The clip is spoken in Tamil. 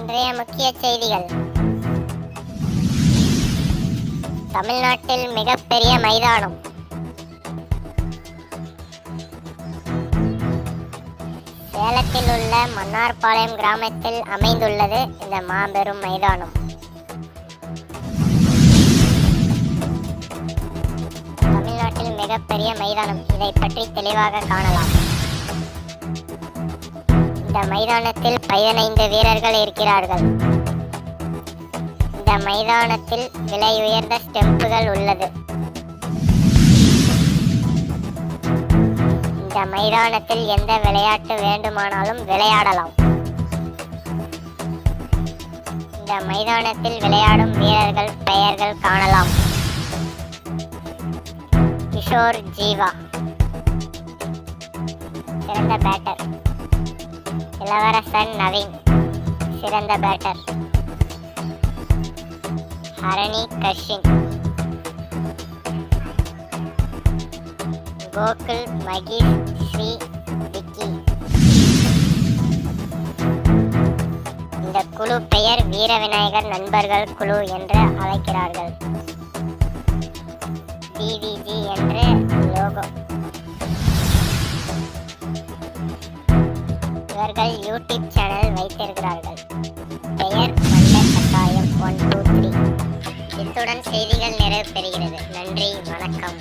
இன்றைய முக்கிய செய்திகள். தமிழ்நாட்டில் மிகப்பெரிய மைதானம். சேலத்தில் உள்ள மன்னார்பாளையம் கிராமத்தில் அமைந்துள்ளது இந்த மாபெரும் மைதானம். தமிழ்நாட்டில் மிகப்பெரிய மைதானம். இதை பற்றி தெளிவாக காணலாம். இந்த மைதானத்தில் பதினைந்து வீரர்கள் இருக்கிறார்கள். இந்த மைதானத்தில் விலை உயர்ந்த ஸ்டெம்புகள் உள்ளது. இந்த மைதானத்தில் எந்த விளையாட்டு வேண்டுமானாலும் விளையாடலாம். இந்த மைதானத்தில் விளையாடும் வீரர்கள் பெயர்கள் காணலாம். கிஷோர் ஜீவா. சிறந்த பேட்டர் இளவரசன் நவீன் சிறந்த பேட்டர். ஹரணி கஷின். கோகுல் மகேஷ் ஸ்ரீ விக்கி. இந்த குழு பெயர் வீர விநாயகர் நண்பர்கள் குழு என்று அழைக்கிறார்கள். டிவிஜி என்று லோகோ. அவர்கள் யூடியூப் சேனல் வைத்திருக்கிறார்கள். பெயர் மல்ல கட்டாயம் ஒன் டூ த்ரீ. இத்துடன் செய்திகள் நிறைவு பெறுகிறது. நன்றி வணக்கம்.